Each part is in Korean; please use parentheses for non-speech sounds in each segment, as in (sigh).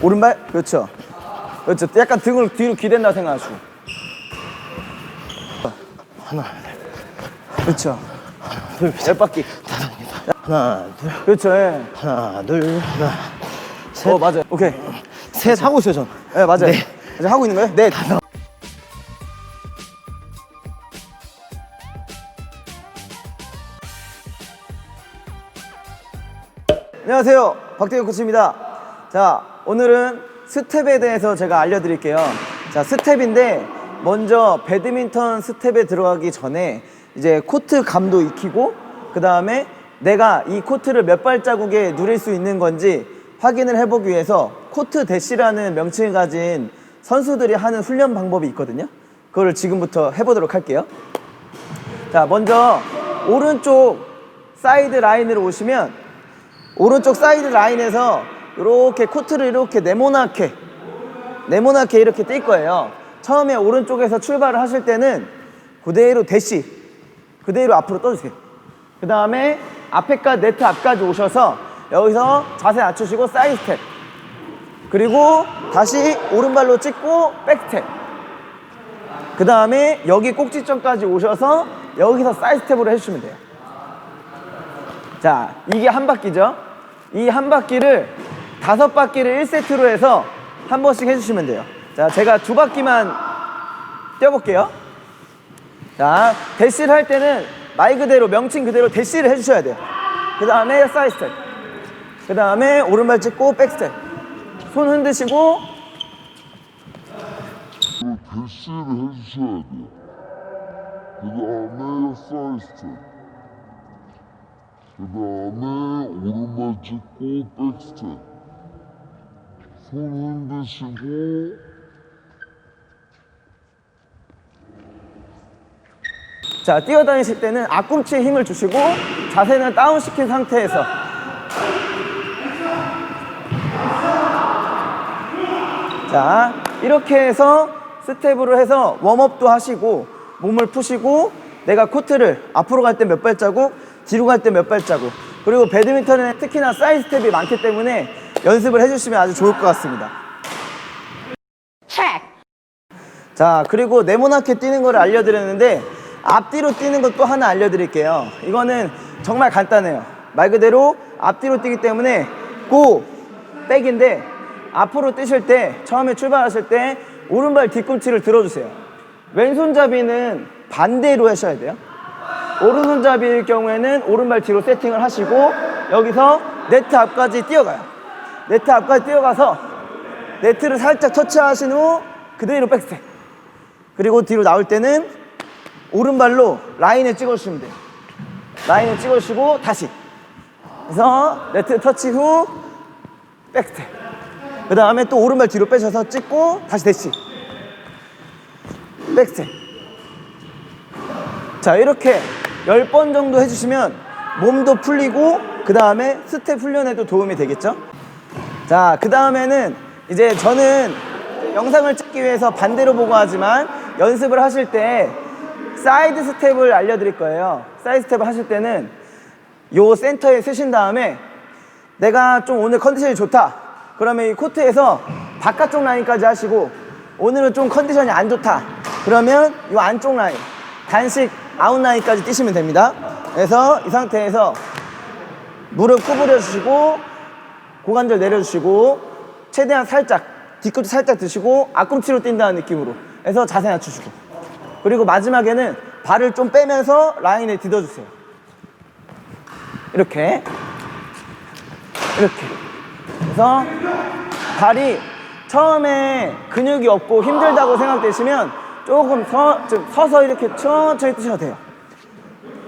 오른발? 그렇죠. 그렇죠. 약간 등을 뒤로 기댄다 생각하시고. 하나, 그렇죠. 둘, 열 바퀴 하나, 둘, 그렇죠 예. 하나, 둘, 하나, 셋, 어 맞아요. 오케이. 셋 하고 있어요, 전. 네 맞아요. 네. 이제 하고 있는 거예요? 네 안녕하세요. 박대현 코치입니다. 자 오늘은 스텝에 대해서 제가 알려드릴게요. 자 스텝인데 먼저 배드민턴 스텝에 들어가기 전에 이제 코트 감도 익히고 그 다음에 내가 이 코트를 몇 발자국에 누릴 수 있는 건지 확인을 해보기 위해서 코트 대시라는 명칭을 가진 선수들이 하는 훈련 방법이 있거든요. 그거를 지금부터 해보도록 할게요. 자 먼저 오른쪽 사이드 라인으로 오시면 오른쪽 사이드 라인에서 이렇게 코트를 이렇게 네모나게 네모나게 이렇게 뛸 거예요. 처음에 오른쪽에서 출발을 하실 때는 그대로 대시 그대로 앞으로 떠주세요. 그 다음에 앞에까 네트 앞까지 오셔서 여기서 자세 낮추시고 사이드 스텝 그리고 다시 오른발로 찍고 백 스텝 그 다음에 여기 꼭지점까지 오셔서 여기서 사이드 스텝으로 해주시면 돼요. 자, 이게 한 바퀴죠. 이 한 바퀴를 다섯 바퀴를 1세트로 해서 한 번씩 해주시면 돼요. 자, 제가 두 바퀴만 뛰어볼게요. 자, 대시를 할 때는 말 그대로 명칭 그대로 대시를 해주셔야 돼요. 그 다음에 사이드 스텝. 그 다음에 오른발 찍고 백 스텝. 손 흔드시고 대시를 해주셔야 돼요. 그 다음에 사이스트. 그 다음에 오른발 찍고 백스텝. 손 흔드시고 자, 뛰어다니실 때는 앞꿈치에 힘을 주시고 자세는 다운시킨 상태에서 자, 이렇게 해서 스텝으로 해서 웜업도 하시고 몸을 푸시고 내가 코트를 앞으로 갈 때 몇 발자국, 뒤로 갈 때 몇 발자국 그리고 배드민턴은 특히나 사이드 스텝이 많기 때문에 연습을 해주시면 아주 좋을 것 같습니다. 자, 그리고 네모나게 뛰는 걸 알려드렸는데 앞뒤로 뛰는 것도 하나 알려드릴게요. 이거는 정말 간단해요. 말 그대로 앞뒤로 뛰기 때문에 고, 백인데 앞으로 뛰실 때 처음에 출발하실 때 오른발 뒤꿈치를 들어주세요. 왼손잡이는 반대로 하셔야 돼요. 오른손잡이일 경우에는 오른발 뒤로 세팅을 하시고 여기서 네트 앞까지 뛰어가요. 네트 앞까지 뛰어가서 네트를 살짝 터치하신 후 그대로 백스텝. 그리고 뒤로 나올 때는 오른발로 라인을 찍어주시면 돼요. 라인을 찍어주시고 다시. 그래서 네트 터치 후 백스텝. 그 다음에 또 오른발 뒤로 빼셔서 찍고 다시 대시. 백스텝. 자 이렇게 10번 정도 해주시면 몸도 풀리고 그 다음에 스텝 훈련에도 도움이 되겠죠? 자 그 다음에는 이제 저는 영상을 찍기 위해서 반대로 보고 하지만 연습을 하실 때 사이드 스텝을 알려드릴 거예요. 사이드 스텝을 하실 때는 요 센터에 쓰신 다음에 내가 좀 오늘 컨디션이 좋다. 그러면 이 코트에서 바깥쪽 라인까지 하시고 오늘은 좀 컨디션이 안 좋다. 그러면 이 안쪽 라인 단식 아웃 라인까지 뛰시면 됩니다. 그래서 이 상태에서 무릎 구부려 주시고 고관절 내려 주시고 최대한 살짝 뒤꿈치 살짝 드시고 앞꿈치로 뛴다는 느낌으로 해서 자세 낮추시고. 그리고 마지막에는 발을 좀 빼면서 라인에 디뎌주세요. 이렇게. 이렇게. 그래서 발이 처음에 근육이 없고 힘들다고 생각되시면 조금 서, 좀 서서 이렇게 천천히 뛰셔도 돼요.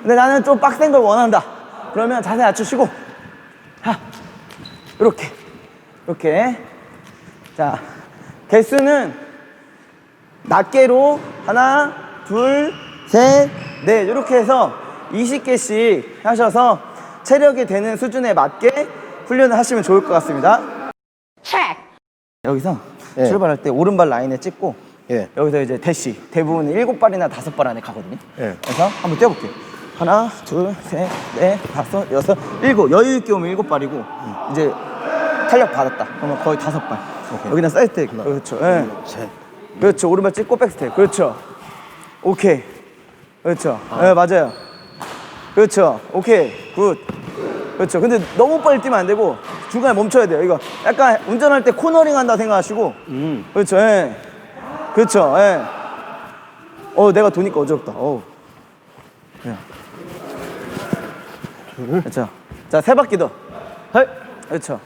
근데 나는 좀 빡센 걸 원한다. 그러면 자세 낮추시고. 하. 이렇게. 이렇게. 자 개수는 낱개로 하나 둘 셋 넷. 이렇게 해서 20개씩 하셔서 체력이 되는 수준에 맞게 훈련을 하시면 좋을 것 같습니다. 여기서 예. 출발할 때 오른발 라인에 찍고 예. 여기서 이제 대시 대부분 일곱 발이나 다섯 발 안에 가거든요 예. 그래서 한번 뛰어볼게요 하나, 둘, 셋, 넷, 다섯, 여섯, 일곱. 여유 있게 오면 일곱 발이고 이제 탄력 받았다. 그러면 거의 다섯 발. 여기는 사이드 그렇죠. 예. 셋. 그렇죠. 오른발 찍고 백스텝. 그렇죠. 오케이. 그렇죠. 예, 맞아요. 그렇죠. 오케이. 굿. 그렇죠. 근데 너무 빨리 뛰면 안 되고 중간에 멈춰야 돼요. 이거 약간 운전할 때 코너링 한다 생각하시고. 음. 그렇죠. 예. 그렇죠. 예. 어, 내가 도니까 어지럽다. 어우. 예. 그렇죠. 자, 세 바퀴 더. 헐. 그렇죠.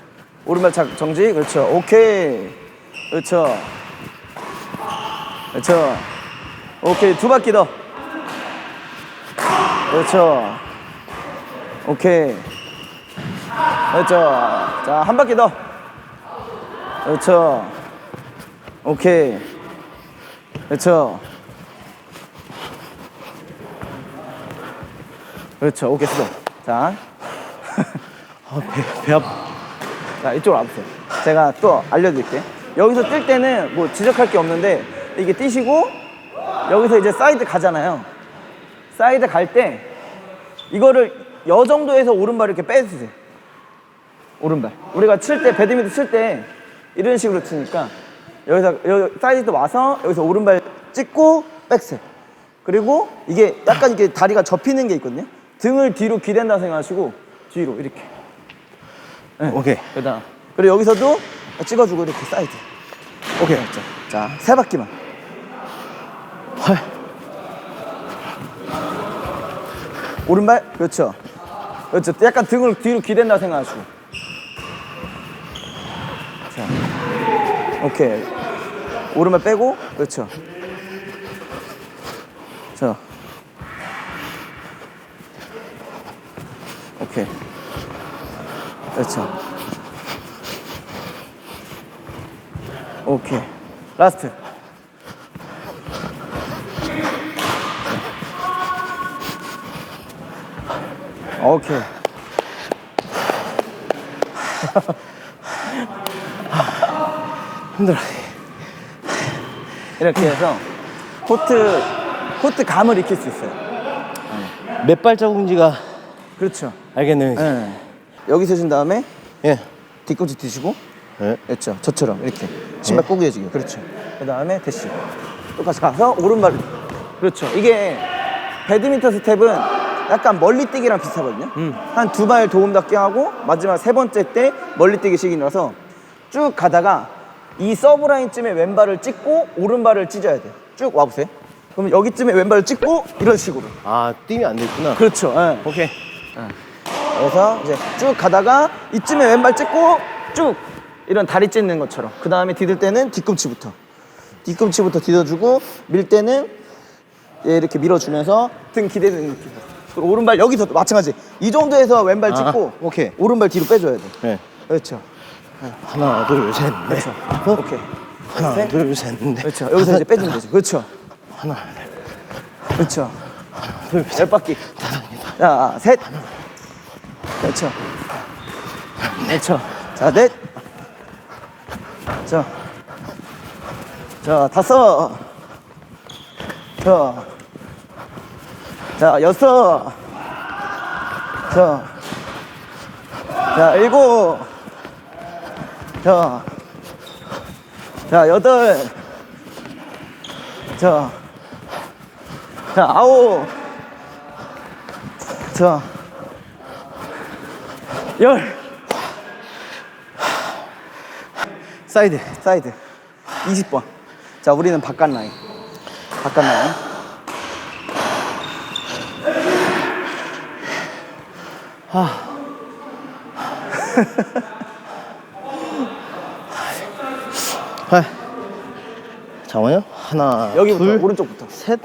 오른발 착 정지. 그렇죠. 오케이. 그렇죠. 그렇죠. 오케이. 두 바퀴 더. 그렇죠. 오케이. 그렇죠. 자, 한 바퀴 더. 그렇죠. 오케이. 그렇죠. 그렇죠. 오케이, 수고. 자, 아, (laughs) 배, 배 아파. 자, 이쪽으로 와보세요. 제가 또 알려드릴게요. 여기서 뛸 때는 뭐 지적할 게 없는데, 이게 뛰시고, 여기서 이제 사이드 가잖아요. 사이드 갈 때, 이거를 여 정도에서 오른발 이렇게 빼주세요. 오른발. 우리가 칠 때, 배드민턴 칠 때, 이런 식으로 치니까, 여기서, 여기 사이드 와서, 여기서 오른발 찍고, 백스. 그리고 이게 약간 이렇게 다리가 접히는 게 있거든요. 등을 뒤로 기댄다 생각하시고, 뒤로, 이렇게. 네. 오케이. 그다음 그리고 여기서도 찍어주고 이렇게 사이드. 오케이. 자, 자, 세 바퀴만. 헐. 오른발, 그렇죠. 그렇죠. 약간 등을 뒤로 기댄다 생각하시고. 자, 오케이. 오른발 빼고, 그렇죠. 자, 오케이. 그렇죠. 오케이. 라스트. 오케이. (laughs) 힘들어. 이렇게 해서 코트 코트 감을 익힐 수 있어요. 몇 발자국인지가 그렇죠. 알겠네요. 이제. 예. 여기 서신 다음에 예. 뒤꿈치 뒤시고 예. 그렇죠. 저처럼 이렇게 신발 꼬개지게. 그렇죠. 그 다음에 대시. 똑같이 가서 오른발. 그렇죠. 이게 배드민턴 스텝은 약간 멀리 뛰기랑 비슷하거든요. 한 두 발 도움 닫기 하고 마지막 세 번째 때 멀리 뛰기 식이라서 쭉 가다가 이 서브 라인쯤에 왼발을 찍고 오른발을 찢어야 돼요. 쭉 와보세요. 그럼 여기쯤에 왼발을 찍고 이런 식으로. 아, 뛰면 안 되겠구나. 그렇죠. 예. 오케이. 그래서 이제 쭉 가다가 이쯤에 왼발 찍고 쭉 이런 다리 찢는 것처럼 그 다음에 디딜 때는 뒤꿈치부터 뒤꿈치부터 디뎌주고 밀 때는 얘 이렇게 밀어주면서 등 기대는 느낌 그리고 오른발 여기서 마찬가지 이 정도에서 왼발 아, 찍고 오케이. 오른발 뒤로 빼줘야 돼 예. 그렇죠 하나, 둘, 셋, 넷. 그렇죠. 어? 오케이. 하나, 셋. 둘, 셋, 넷. 그렇죠. 여기서 이제 빼주면 되죠 그렇죠. 하나, 그렇죠. 둘, 셋. 열 바퀴 자셋. 그렇죠. 그렇죠. 자 넷. 자, 자 다섯. 자, 자 여섯. 자, 자 일곱 자, 자 여덟 자, 자 아홉 자, 열. 사이드 사이드. 20번. 자 우리는 바깥 라인. 바깥 라인. 아. (laughs) 잠깐만요. 하나, 여기부터 둘, 오른쪽부터 셋.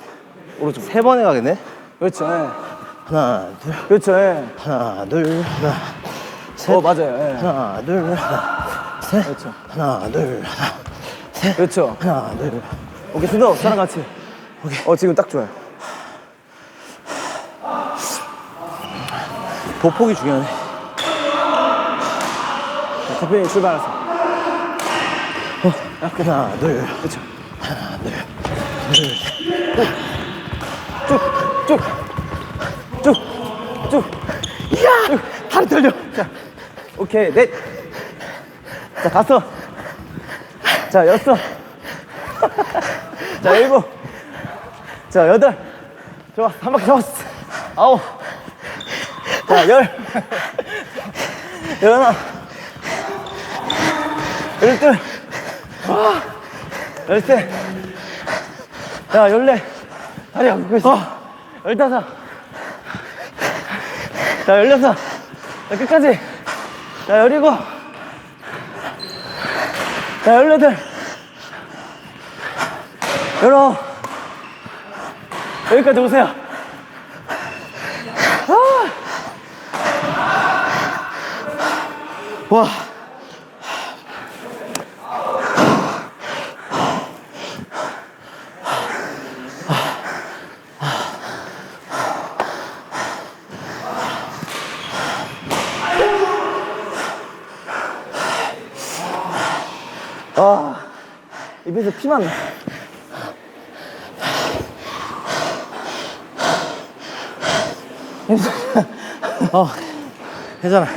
오른쪽 세 번에 가겠네. 그렇죠 예. 하나, 둘, 그렇죠 예. 하나, 둘, 하나, 셋. 어 맞아요 예. 하나, 둘, 하나, 셋. 그렇죠 하나, 둘, 하나, 셋. 그렇죠 하나, 둘. 오케이 수도 저랑 같이 오케이 어 지금 딱 좋아요 보폭이 중요하네. 자, 대표님 출발하세요 하나, 둘, 그렇죠 하나, 둘. 쭉 쭉 쭉, 쭉. 이야! 다리 떨려. 자, 오케이, 넷. 자, 다섯. 자, 여섯. 자, 일곱. 자, 여덟. 좋아, 한 바퀴 잡았어. 아홉. 자, 열. 열하나. 열둘. 와. 열셋. 자, 열네. 다리 안 굽고 있어. 열다섯. 자, 열여섯. 자, 끝까지. 자, 열일곱. 자, 열여덟. 열아홉. 여기까지 오세요. 아. 와. 아, 입에서 피만 나. (laughs) 어, 괜찮아.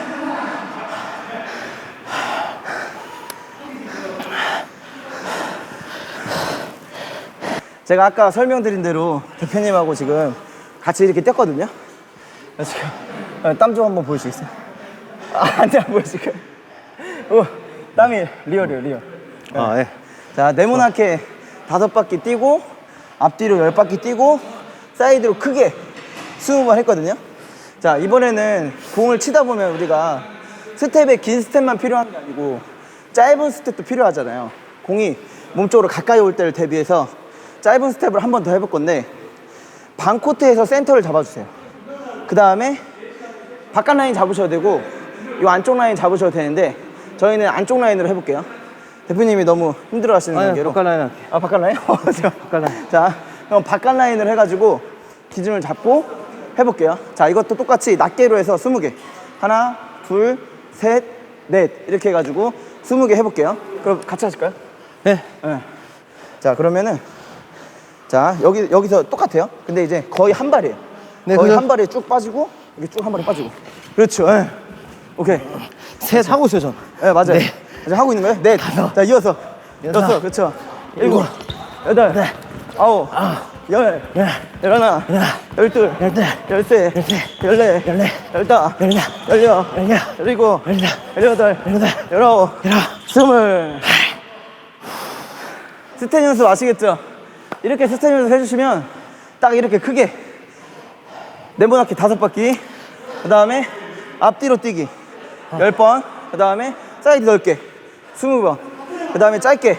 제가 아까 설명드린 대로 대표님하고 지금 같이 이렇게 뛰었거든요. 지금 어, 땀좀 한번 보여주겠어요? 아, 안돼 안 보여 지금. 어, 땀이 리얼이에요 리얼. 아, 예. 자 네모나게 다섯 바퀴 뛰고 앞뒤로 열 바퀴 뛰고 사이드로 크게 스무 번 했거든요. 자 이번에는 공을 치다 보면 우리가 스텝에 긴 스텝만 필요한 게 아니고 짧은 스텝도 필요하잖아요. 공이 몸쪽으로 가까이 올 때를 대비해서 짧은 스텝을 한 번 더 해볼 건데 반 코트에서 센터를 잡아주세요. 그 다음에 바깥 라인 잡으셔도 되고 이 안쪽 라인 잡으셔도 되는데 저희는 안쪽 라인으로 해볼게요. 대표님이 너무 힘들어 하시는 아니, 관계로 바깥 라인 할게. 아 바깥 라인? (laughs) 바깥 라인. (laughs) 자 그럼 바깥 라인을 해가지고 기준을 잡고 해볼게요. 자 이것도 똑같이 낱개로 해서 20개 하나 둘셋넷 이렇게 해가지고 20개 해볼게요. 그럼 같이 하실까요? 예. 네. 자 그러면은 자 여기 여기서 똑같아요. 근데 이제 거의 한 발이에요. 네, 거의 그럼- 한 발에 쭉 빠지고 여기 쭉한 발에 빠지고. 그렇죠. 예. 오케이. 셋 하고 있어요, 전. 네 맞아요. 네. 이제 하고 있는 거예요? 네. 자 이어서. 여섯. 그렇죠. 일곱, 여덟, 아홉, 열, 열하나, 열둘, 열둘, 열셋, 열넷, 열넷, 열다, 열다, 열여, 열여, 열일곱, 열여덟, 열여덟, 열여덟, 열아홉, 열아홉. 스물. 스텝 연습 아시겠죠? 이렇게 스텝 연습 해주시면 딱 이렇게 크게 네모나게 다섯 바퀴 그 다음에 앞뒤로 뛰기. 열 번 그 다음에 사이드 넓게 스무 번그 다음에 짧게.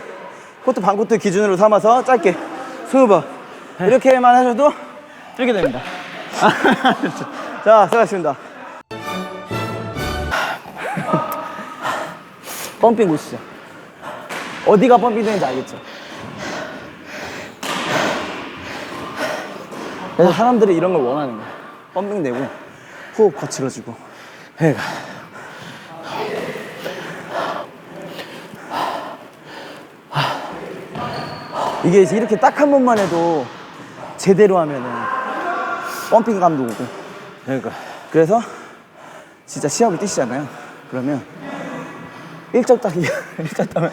코트 반 코트 기준으로 삼아서 짧게. 스무 번. 이렇게만 하셔도 이렇게 됩니다. (laughs) 자 수고하셨습니다. 펌핑 보시죠. 어디가 펌핑 되는지 알겠죠? 그래서 사람들이 이런 걸 원하는 거야. 펌핑 되고 호흡 거칠어지고. 그러 이게 이제 이렇게 딱 한 번만 해도 제대로 하면은 펌핑감도 오고. 그러니까. 그래서 진짜 시합을 뛰시잖아요. 그러면 일적 따기 일적 따면